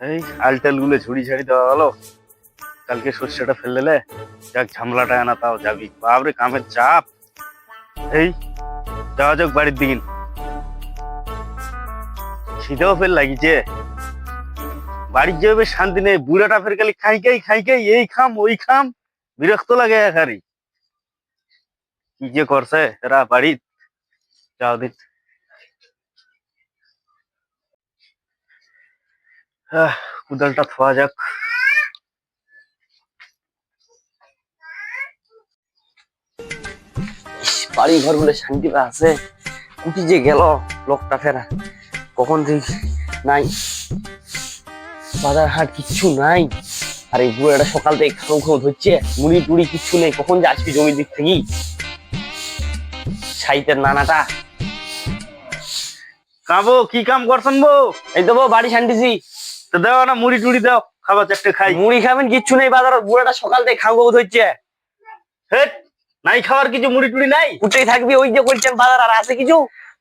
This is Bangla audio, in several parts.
এই আলটালগুলো ঝুড়ি ঝাড়ি দেওয়া হলো। কালকে সর্ষেটা ফেললে যাক ঝামলাটা আনা তাও যাবি। বাবরে কামের চাপ। এই, যাওয়া যাক বাড়ির দিন খিদেও ফের লাগিছে। বাড়ির যাবে শান্তি নেই। বুড়াটা ফের খালি খাই খাই খাই খাই, এই খাম, ওই খাম। বিরক্ত লাগে একারি কি যে করছে, এরা বাড়ির। যাও দিন কুদালটা থোয়া যাক। বাড়ি ঘর বলে শান্তি আছে। কুটি যে গেল লোকটা ফেরা। কখন থেকে নাই? বাজার হাট কিচ্ছু নাই। আর এই বুড়াটা সকাল থেকে খাও খাও ধরছে। মুড়ি টুড়ি কিচ্ছু নেই। কখন যে আসবি জমির দিক থেকে? সাইতের নানাটা। কাবো কি কাম করছেন বো এই তো বউ, বাড়ি শান্তিছি তো দাও না মুড়ি টুড়ি দাও খাবার চারটে খাই। মুড়ি খাবেন কিচ্ছু নেই বাজার বুড়াটা সকাল থেকে খাও খাও ধরছে হেট নাই খাওয়ার কিছু মুড়ি টুড়ি নাই? উঠেই থাকবি ওই যে করছেন বাজার আর আছে কিছু?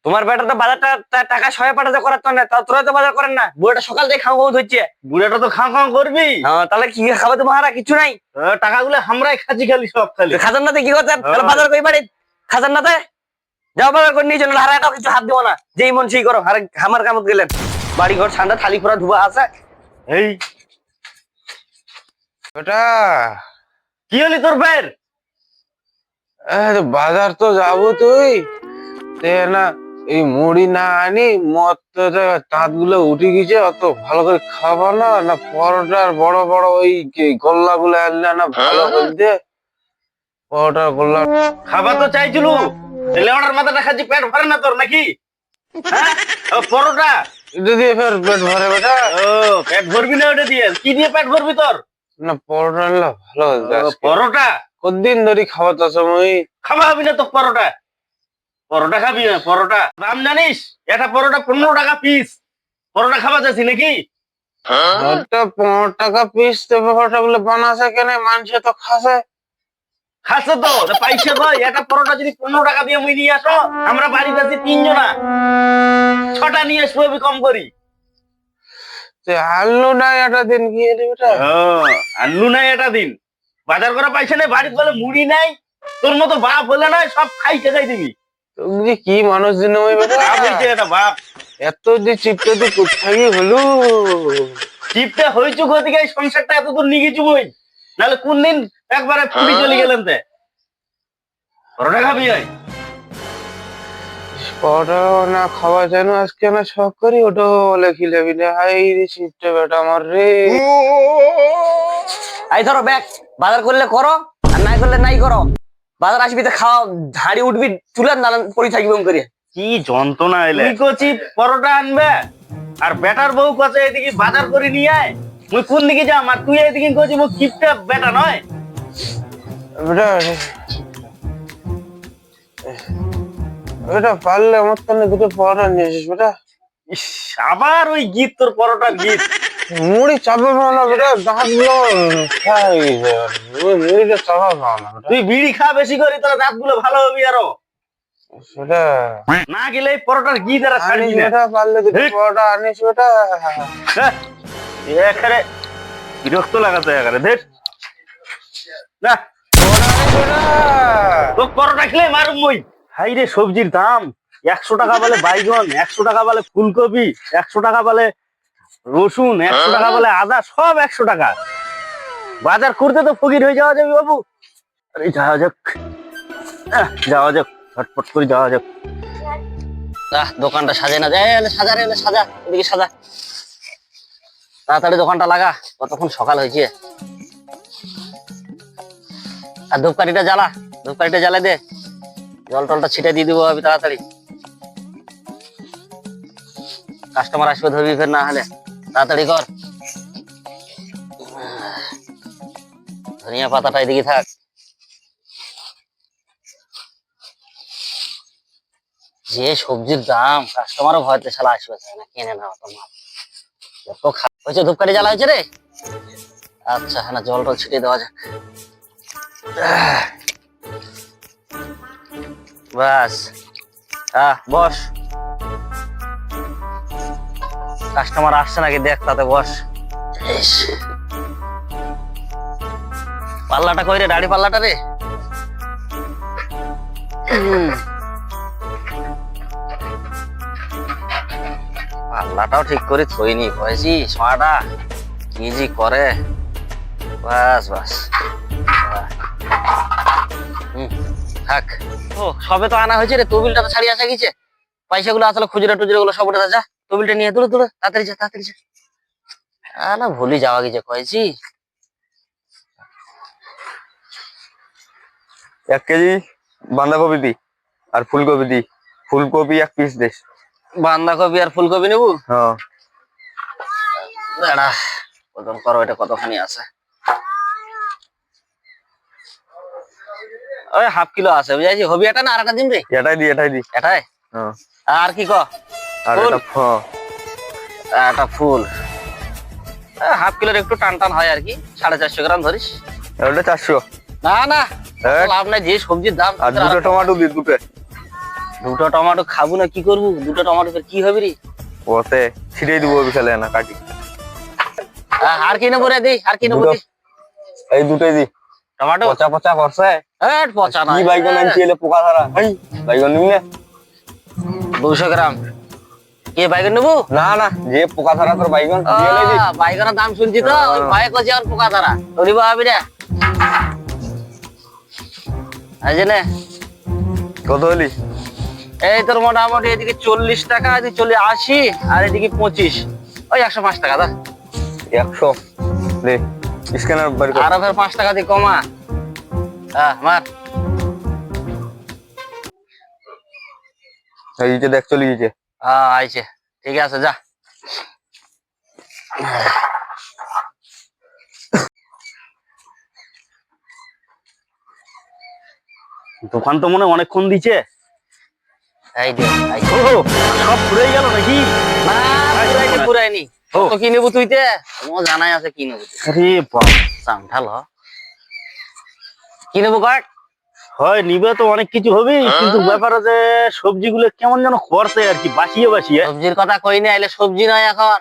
তোমার বেটাটা বাজারটা টাকা সহায় পাঠাতে করার তো না তা তোরা তো বাজার করেন না বুড়াটা সকাল থেকে খাও খাও ধরছে বুড়াটা তো খাও খাও করবি? হ্যাঁ তাহলে কি খাবে তোমার কিছু নাই। টাকাগুলো হামরাই খাচ্ছি খালি সব খালি। খাজান্নাতে কি করতে তাহলে হ্যাঁ। বাজার করি বাড়ি? খাজান্নাতে যাও বাজার করে নিয়ে চলো হারাটাও কিছু হাত দেবো না যেই মন সেই করো আমার কামত গেলেন। বাড়ি ঘর ঠান্ডা থালি ফোড়া ধুবা আছে? এই। ওটা কি হলি তোর এ, বাজার তো যাব তুই। তে না এই মুড়ি না আনি মদ তাঁতগুলো উঠে গেছে অত ভালো করে খাব না না পরোটার বড় বড় ওই গোল্লা গুলো আনলে না ভালো করে দে পরোটার গোল্লা। খাবার তো চাইছিল। লেওয়াটার মাথাটা খাচ্ছি পেট ভরে না তোর নাকি? হ্যাঁ? পরোটা? এটা দিয়ে ফের পেট ভরে বেটা। ও পেট ভরবি না ওটা দিয়ে। কি দিয়ে পেট ভরবি তোর? না পরোটা আনলে ভালো পরোটা? কতদিন ধরে খাওয়া তো সময় খাওয়া হবি না তো পরোটা। পরোটা খাবি না পরোটা। দাম জানিস? একটা পরোটা পনেরো টাকা পিস পরোটা খাওয়া যাচ্ছি নাকি? ওটা পনেরো টাকা পিস তো পরোটা গুলো বানাছে কেন মানুষে তো খাসে। খাচ্ছে তো পাইছে তো একটা পরোটা যদি পনেরো টাকা দিয়ে মুই নিয়ে আসো আমরা বাড়িতে আছি তিনজনা। ছটা নিয়ে আসব কম করি। আনলো না একটা দিন গিয়ে আনলু নাই এটা দিন। বাজার করা পাইছে না বাড়িতে বলে মুড়ি নাই তোর মতো বাপ হলে না সব খাই খেকাই দিবি তুমি কি মানুষ দিন বাপ এত যে চিপটা তুই কোথায় হলো? চিপটা হয়েছু গতিকে সংসারটা এত দূর নিয়ে গেছু বই নাহলে কোন দিন একবারে ফুটি চলে গেলেন তে। পরোটা খাবি ওই? পরোটা না খাওয়া যায় না আজকে না শখ করি ওটা বলে খিলাবি না। হাই রে চিপটা বেটা আমার রে। এই ধরো ব্যাগ বাজার করলে করো আর নাই করলে নাই করো। বাজার আসবি তো খাওয়া ঝাড়ি উঠবি চুলার নানান পড়ি থাকবি ওম করে কি যন্ত্রণা এলে। তুই কচি পরোটা আনবে আর বেটার বউ কচে এদিকে বাজার করে নিয়ে আয়। মুই কোন দিকে যাম আর তুই এদিকে কচি মুই কিপটা বেটা নয়। পারলে আমার তো দুটো পরোটা নিয়ে আসিস বেটা ইস, আবার ওই গীত তোর পরোটার গীত। মুড়ি চাপে পাও না বেটা দাঁতগুলো মুড়িটা চাপা পাও না তুই বিড়ি খা বেশি করি তোর দাঁতগুলো ভালো হবি আরও। সেটা না গেলে পরোটার গীত আর ছাড়বি না। পারলে দুটো পরোটা আনিস বেটা হ্যাঁ, এখানে বিরক্ত লাগাতে এখানে দেখ। না পরোটা আনিস বেটা তো পরোটা খেলে মারুম মই। হাই রে সবজির দাম। একশো টাকা বলে বাইগন একশো টাকা বলে ফুলকপি একশো টাকা বলে রসুন একশো টাকা বলে আদা সব একশো টাকা। বাজার করতে তো ফকির হয়ে যাওয়া যাবে বাবু। আরে যাওয়া যাক। যাওয়া যাক। ঝটপট করে যাওয়া যাক। আহ দোকানটা সাজে না। যায় সাজা রে সাজা। এদিকে সাজা। তাড়াতাড়ি দোকানটা লাগা। কতক্ষণ সকাল হয়েছে? আর ধূপকাঠিটা জ্বালা ধূপকাঠিটা জ্বালা দে। জল টলটা ছিটে দিয়ে দিব আমি তাড়াতাড়ি। কাস্টমার আসবে ধরবি ফের না হলে। তাড়াতাড়ি কর। ধনিয়া পাতাটা এদিকে থাক। যে সবজির দাম কাস্টমারও ভয়তে শালা আসবে না, কিনে না অত মাল। হয়েছে ধূপকাঠি জ্বালা হয়েছে রে? আচ্ছা হ্যাঁ জল টল ছিটিয়ে দেওয়া যাক। ব্যাস আহ বস। কাস্টমার আসছে নাকি? দেখ তাতে বস। পাল্লাটা কই রে? দাড়ি পাল্লাটা রে? পাল্লাটাও ঠিক করে থইনি। কয়েছি সোয়াটা কি জি করে? বাস বাস। থাক। ও সবে তো আনা হয়েছে রে তবিলটা তো ছাড়িয়ে আসা গেছে। পয়সাগুলো আসলে খুচরা টুচরা গুলো সব উঠে যা তবিলটা নিয়ে তুলে তুলে তাড়াতাড়ি যা তাড়াতাড়ি যা। না ভুলি যাওয়া গেছে কয়েছি। এক কেজি বাঁধাকপি দি আর ফুলকপি দি। ফুলকপি এক পিস দিস বাঁধাকপি আর ফুলকপি নেবু? হ্যাঁ। দাঁড়া ওজন করো এটা কতখানি আছে? ওই হাফ কিলো আছে বুঝাইছি। হবি এটা না আর একটা দিন রে? এটাই দি এটাই দি। এটাই? হ্যাঁ আর কি ক? আর এটা হ্যাঁ একটা ফুল। হাফ কিলোর একটু টান টান হয় আর কি। সাড়ে চারশো গ্রাম ধরিস। ওটা চারশো। না না। লাভ নাই যে সবজির দাম। আর দুটো টমেটো দি দুটো। দুটো টমেটো খাব না কি করব? দুটো টমেটো কি হবে রে? ওতে ছিটিয়ে দিব বিকালে না কাটি। আর কি নেব রে দি? আর কি নেব এই দুটোই দি। টমেটো পচা পচা করছে। এট পচা না কি বাইগন আনছি এলে পোকা ধরা? এই বাইগন নিবি না দুশো গ্রাম। কে বাইগন নেব? না না যে পোকা ধরা তোর বাইগন বাইগনের দাম শুনছি তো ওই ভাই কছে আর পোকা ধরা। ধরিব হবি রে। এই নে, কত হলি? এই তোর মোটামুটি এদিকে চল্লিশ টাকা এদিকে চল্লিশ আশি আর এদিকে পঁচিশ। ওই একশো পাঁচ টাকা দা। একশো। দে। স্ক্যানার বাড়ি কর। আরও ফের পাঁচ টাকা দিয়ে কমা। হ্যাঁ মার। এই যে দেখ চলে গেছে। হ্যাঁ আইছে। ঠিক আছে যা। দোকান তো মনে হয় অনেকক্ষণ দিচ্ছে এই দে সব ঘুরে গেল নাকি? না পুরাইনি পুরাইনি ও। কি নেব তুই তে তোমার জানাই আছে কি নেব আরে বাপ সামঠাল হ কি নেব কয়েক হয় নিবে তো অনেক কিছু হবে কিন্তু ব্যাপার আছে সবজিগুলো কেমন যেন করছে আর কি বাসিয়ে বাসিয়ে। সবজির কথা কই না এলে সবজি নয় এখন।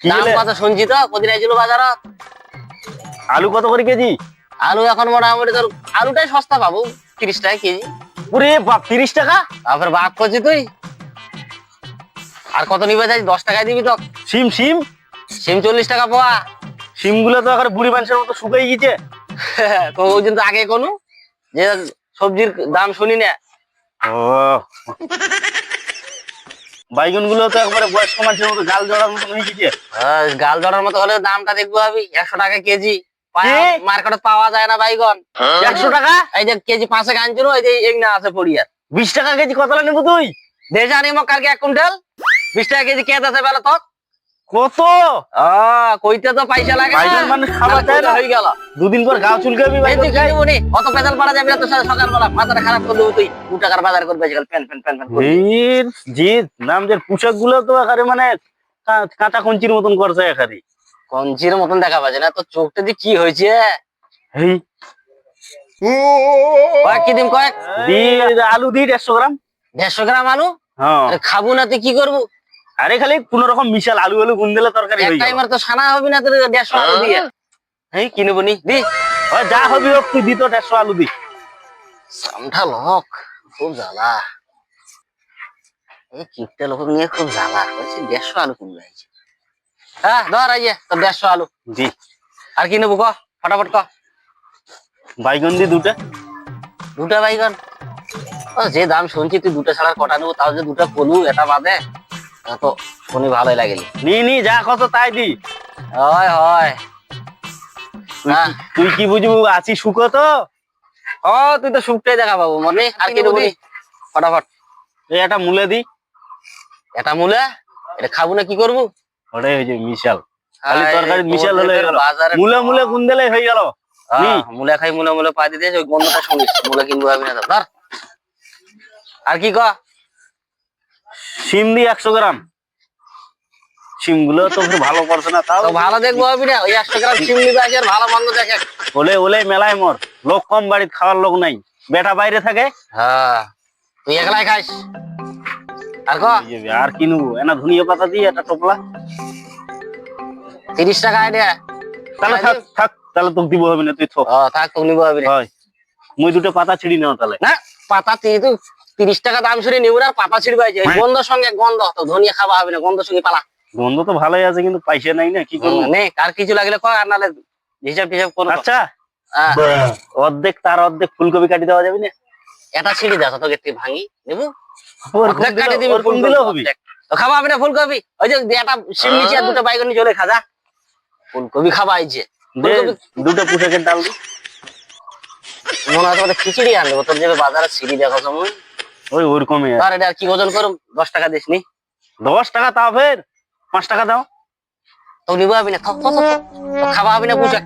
কি দাম হলে? শুনছি তো? কদিন আইছিল বাজারত? আলু কত করে কেজি? আলু এখন মোটামুটি তোর আলুটাই সস্তা পাবো তিরিশ টাকা কেজি। ওরে বাপ তিরিশ টাকা? তারপর বাপ করছি তুই। আর কত নিবে যাই দশ টাকায় দিবি তো। সিম সিম সিম চল্লিশ টাকা পোয়া। সিমগুলো তো এখন বুড়ি মানুষের মতো শুকাই গেছে। তো ওই জন্য তো আগে কোনো যে সবজির দাম শুনি না। ও। বাইগনগুলো তো একবারে বয়স্ক মানুষের মতো গাল জড়ার মতো হয়ে গেছে। গাল জড়ার মতো হলে দামটা দেখব ভাবি। একশো টাকা কেজি? মার্কেটে পাওয়া যায় না বাইগন। একশো টাকা? এই যে কেজি পাঁচে আনছিল এই যে এক না আছে পড়িয়া বিশ টাকা কেজি কতটা নেব তুই? দেশ মো কালকে এক কুইন্টাল। বিশ টাকা কেজি কে আছে বেলা তো? কত? কইতে তো পয়সা লাগে না। বাইগন মানুষ খাবার তাহলে চায় না। হয়ে গেল। দুদিন পর গাও চুলকাবি অত পেদাল পারা যাবে না তো সকালবেলা। মাথাটা খারাপ করে দেবো তুই দু টাকার বাজার করবে আজকাল প্যান প্যান প্যান প্যান। এর নাম যে পোশাকগুলো তো একারে মানে কাঁচা কঞ্চির মতন করছে একারে। কঞ্চির মতন দেখা পাচ্ছে না তো চোখটা দিয়ে কি হয়েছে? এই কয়েক কি দিন কয়েক? আলু দি দেড়শো গ্রাম। দেড়শো গ্রাম আলু? হ্যাঁ। খাব না তুই কি করব? আরে খালি কোন রকম মিশাল আলু আলু গুন দিলে তরকারি হয়ে যাবে। টাইমার তো সানা হবে না তোর দেড়শো আলু দিয়ে। এই কিনবো নি দি। ওই যা হবি হোক তুই দিত দেড়শো আলু দি। সামঠা লোক খুব জ্বালা। এই কিপটা লোক নিয়ে খুব জ্বালা। হয়েছে দেড়শো আলু কিনবে আইছে হ্যাঁ ধর আইয়ে তোর দেড়শো আলু। দি। আর কি নেব ক ফটাফট ক। বাইগন দি দুটা। দুটা বাইগন? ও, যে দাম শুনছি তুই দুটা ছাড়া কটা নেব তাও যে দুটা পলু এটা বাদে। তা শুনি ভালোই লাগেলি। নি নি যা কত তাই দি। হয় হয়। তুই। কি- বুঝবু আছি শুকো তো? ও তুই তো শুকটাই দেখা পাবো মনে। আর কি নি? ফটাফট। এই একটা মূলে দি। এটা মূলে? এটা খাব না কি করব? ওটাই হয়েছে মিশাল। খালি তরকারি মিশাল হলে। হয়ে বাজারে মূলে মূলে গুন দিলে হয়ে গেল। হ্যাঁ। খাই মূলে মূলে পা দিতে ওই গন্ধটা শুনিস। মূলে কিনবো ভাবি না ধর। আর কি ক? সিম দি একশো গ্রাম। সিমগুলো তো ভালো করছে না তাও ভালো দেখব না ওই একশো গ্রাম নিবে ভালো মন্দ দেখে ওলে ওলে মেলায় মর লোক কম বাড়িতে খাওয়ার লোক নাই। বেটা বাইরে থাকে। হ্যাঁ তুই একলাই খাইস? আর ক? এই যে আর কি এনা ধনিয়া পাতা দিয়ে একটা টোপলা। তিরিশ টাকা আইডিয়া। তাহলে থাক থাক তাহলে তোকে দিব হবে না তুই থাক তুমি নিবো হবে। হয়। মুই দুটো পাতা ছিড়ি নাও তাহলে। না পাতা তুই তিরিশ টাকা দাম সরে নিবো আর পাতা ছিড়বে আছে গন্ধ সঙ্গে গন্ধ তো ধনিয়া খাওয়া হবে না গন্ধ সঙ্গে পালা। গন্ধ তো ভালোই আছে কিন্তু পয়সা নাই না কি করব? নে আর কিছু লাগলে কর আর নাহলে হিসাব টিসাব করো। আচ্ছা। হ্যাঁ, অর্ধেক তার অর্ধেক ফুলকপি কাটি দেওয়া যাবে না? এটা ছিড়ি দাও তোকে একটু ভাঙি নেব? অর্ধেক কাটি দিবি ফুলকপি হবে। তো খাবা হবে না ফুলকপি? ওই যে একটা শিম নিচে আর দুটো বাইগনি চলে খাজা ফুলকপি খাবা আইছে দুটো পুষাকের ডাল মনে হয় তোমাদের খিচুড়ি আনব তোর যাবে বাজারে সিঁড়ি দেখো সময় ওই ওরকমই। আর। এটা কি ওজন করুম? দশ টাকা দিস নি। দশ টাকা তাও ফের? পাঁচ টাকা দাও। তো নিবো হবে না খাও, খাও, খাও, খাও। তো খাবা হবে না পুষে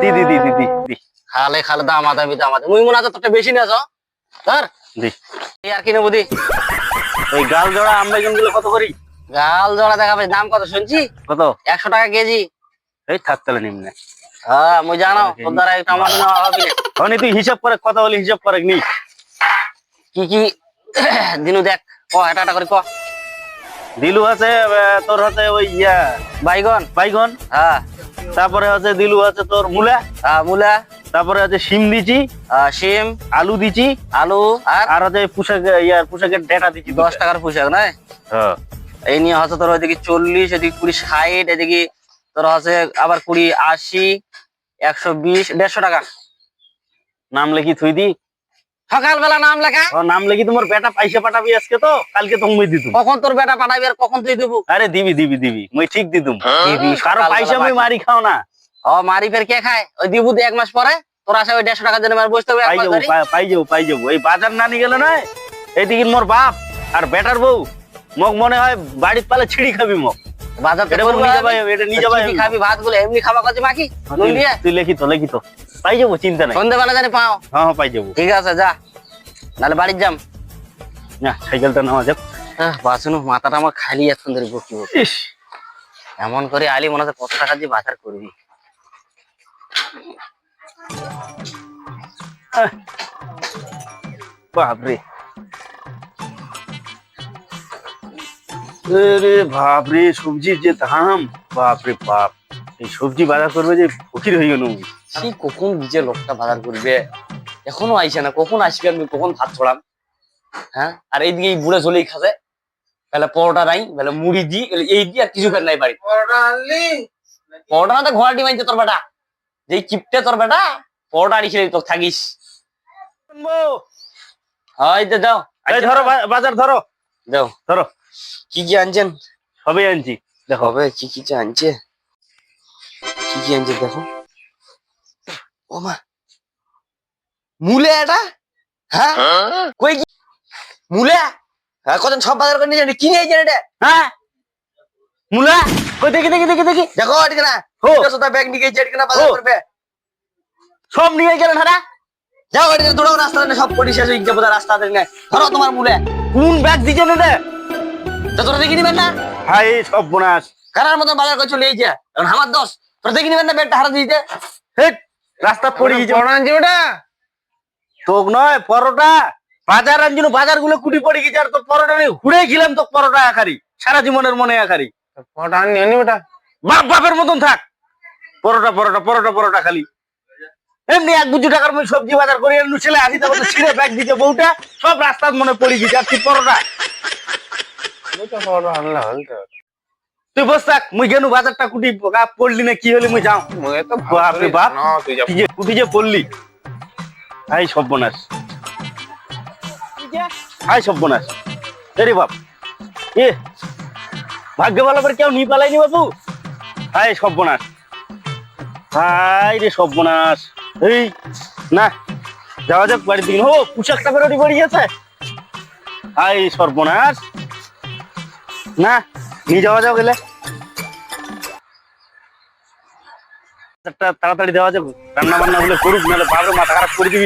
দি দি দি দি দি খালে খালে দাম আদামি দাম আদামি মুই মনে হয় তোরটা বেশি নেছ ধর। দি। আর কি নেব দি। ওই গাল জোড়া আমবাইগনগুলো কত করি? গাল জোড়া দেখাবে দাম কত শুনছি? কত? একশো টাকা কেজি। এই থাক তাহলে নিম্নে হ্যাঁ মুই জানো তোর দ্বারা একটা নেওয়া হবে না? তুই হিসাব করে কথা বলি হিসাব করে নি। কি কি দিনু দেখ ক এটা এটা করে ক। দিলু আছে তোর হচ্ছে ওই ইয়া বাইগন। বাইগন? হ্যাঁ। তারপরে আছে দিলু আছে তোর মূলা। হ্যাঁ, মূলা। তারপরে আছে শিম দিছি। শিম। আলু দিছি। আলু। আর? আর হচ্ছে পোশাক ইয়ার পোশাকের ডেটা দিছি দশ টাকার পোশাক নাই? হ্যাঁ। এই নিয়ে হচ্ছে তোর ওইদিকে চল্লিশ এদিকে কুড়ি ষাট এদিকে তোর হচ্ছে আবার কুড়ি আশি একশো বিশ দেড়শো টাকা। নাম লেখি থুই দি। সকালবেলা নাম লেখা? ও নাম লেখি তোমার বেটা পয়সা পাঠাবি আজকে তো কালকে তো মুই দিতুম কখন তোর বেটা পাঠাবি আর কখন তুই দেবো? আরে দিবি দিবি দিবি মুই ঠিক দিতুম দিবি, কারও পয়সা মুই। মারি খাও না। ও মারি ফের কে খায়? ওই দিবু দে এক মাস পরে তোর আসে ওই দেড়শো টাকার জন্য আমার বসতে হবে পাই যাব পাই- যাব পাই যাব। এই বাজার না নিয়ে গেলে নয় এইদিকে মোর বাপ আর বেটার বউ মোক মনে হয় বাড়ির পালে ছিড়ি খাবি মোক। বাজার এটা নিয়ে যাবা এটা নিয়ে যাবা খাবি? ভাতগুলো এমনি খাবা কাছে মাখি? দিয়ে? তুই লেখি তো লেখি তো। পাই যাব চিন্তা নাই। সন্ধ্যেবেলা জানি পাও। হ্যাঁ হ্যাঁ পাই যাব ঠিক আছে যা। নাহলে বাড়ির যাম। না সাইকেলটা নেওয়া যাক। বাসনু মাথাটা আমার খালি এখন ধরে বকি বকি। এমন করে আলি মনে হচ্ছে কত টাকা দিয়ে বাজার করবি। বাপরে। রে বাপরে সবজির যে দাম বাপরে বাপ। এই সবজি বাজার করবে যে ফকির হয়ে গেল সেই কখন নিজে লোকটা বাজার করবে? এখনও আইসে না কখন আসবে আমি কখন ভাত ছড়াম? হ্যাঁ? আর এইদিকে এই বুড়ে চলেই খাবে। তাহলে পরোটা নাই তাহলে মুড়ি দি এই দিয়ে আর কিছু ফের নাই বাড়ি। পরোটা আনলি? পরোটা না তো ঘোড়া ডিমাইছে তোর বেটা। যেই চিপটে তোর বেটা পরোটা আনি খেলে তো থাকিস। হয় তো দাও। এই ধরো বাজার ধরো। দাও। ধরো। কি কি আনছেন? সবই আনছি দেখো। হবে কি কি যে আনছে? কি কি আনছে দেখো। মুলে এটা? হ্যাঁ? কই কি মুলে? হ্যাঁ কত সব বাজার করে নিয়ে যান কি নিয়ে যান এটা? হ্যাঁ? মুলা? কই দেখি দেখি দেখি দেখি। দেখো এদিকে না। ও সোদা ব্যাগ নিয়ে গেছে এদিকে না বাজার করবে। সব নিয়ে গেলেন হ্যাঁ? যাও এদিকে দৌড়াও রাস্তা সব পড়ি শেষ হয়ে যাব রাস্তা ধরো তোমার মুলে। কোন ব্যাগ তো তোরা দেখে নিবেন না? হাই সব বোনাস। কারার মতন বাজার করে চলে যাইছে এখন আমার দোষ। তোরা দেখে নিবেন না ব্যাগটা হারা দিতে? হেট। রাস্তা পড়ে গেছে আনছি ওটা তোক নয় পরোটা। বাজার আনছিল বাজারগুলো কুটি পড়ে গেছে আর তোর পরোটা নিয়ে ঘুরে খিলাম তো পরোটা আকারি সারা জীবনের মনে আকারি পরোটা আনলি আনি ওটা বাপ বাপের মতন থাক। পরোটা পরোটা পরোটা পরোটা খালি। এমনি এক বুঝু টাকার মধ্যে সবজি বাজার করে এমনি ছেলে আসি তখন ছিঁড়ে ব্যাগ দিতে বউটা। সব রাস্তার মনে পড়ে গেছে আর তুই পরোটা। পরোটা আনলে হলতে তুই বস থাক মুই গেনু বাজারটা কুটি গা পড়লি না কি হলি মুই যাও। বাপ রে বাপ। তুই যা কি যে কুটি যে পড়লি। হাই সর্বনাশ। হাই সর্বনাশ। এরে বাপ। এ ভাগ্য ভালো করে কেউ নিয়ে পালাইনি বাবু হাই সর্বনাশ। হাই রে সর্বনাশ। এই না যাওয়া যাক বাড়ির দিকে। ও পোশাকটা বেরোটি পড়ে গেছে। হাই সর্বনাশ। না নিয়ে যাওয়া যাও গেলে। তাড়াতাড়ি দেওয়া যাবে। রান্না বান্না গুলো করুক, নাহলে বাবার মাথা খারাপ করে দিবি।